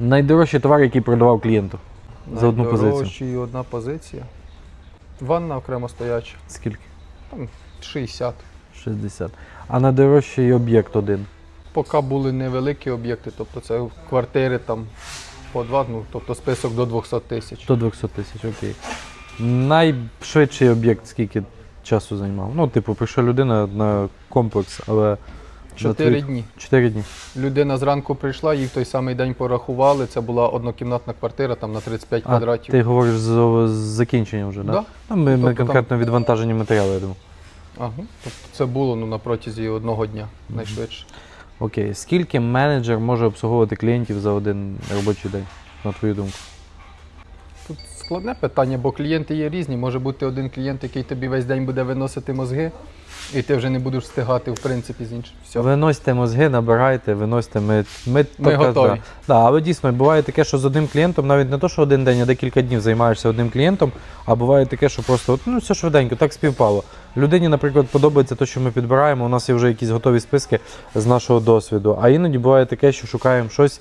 Найдорожчий товар, який продавав клієнту за одну позицію. Найдорожчий одна позиція. Ванна окремо стояча. Скільки? Там 60. 60. А найдорожчий об'єкт один. Поки були невеликі об'єкти, тобто це квартири там по два, ну тобто список до 200 тисяч. До 200 тисяч, окей. Найшвидший об'єкт скільки часу займав? Ну, типу, прийшла людина на комплекс, але. Чотири дні. 4 дні. Людина зранку прийшла, їй в той самий день порахували. Це була однокімнатна квартира там на 35 А, квадратів. ти говориш з, з закінчення вже, так? Да. Ну, ми, ми Тобто там- конкретно відвантажені матеріали, я думаю. Ага. Тобто це було ну, на протязі одного дня найшвидше. Окей. Скільки менеджер може обслуговувати клієнтів за один робочий день, на твою думку? Тут складне питання, бо клієнти є різні. Може бути один клієнт, який тобі весь день буде виносити мозги, і ти вже не будеш встигати, в принципі, з іншим. Все. Виносьте мозги, набирайте, виносьте. Ми, ми, Ми тільки- готові. Да. Да, але дійсно буває таке, що з одним клієнтом навіть не то, що один день, а декілька днів займаєшся одним клієнтом, а буває таке, що просто от, ну, все швиденько, так співпало. Людині, наприклад, подобається те, що ми підбираємо. У нас є вже якісь готові списки з нашого досвіду. А іноді буває таке, що шукаємо щось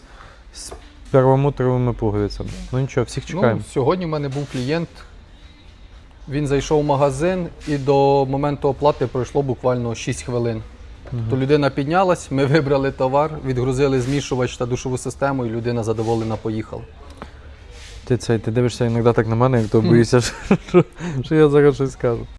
з первомутровими пуговицями. Ну нічого, всіх чекаємо. Ну, сьогодні в мене був клієнт. Він зайшов в магазин і до моменту оплати пройшло буквально 6 хвилин. То людина піднялась, ми вибрали товар, відгрузили змішувач та душову систему, і людина задоволена поїхала. Ти, це, ти дивишся іноді так на мене, як то боїшся, що, що я зараз щось скажу.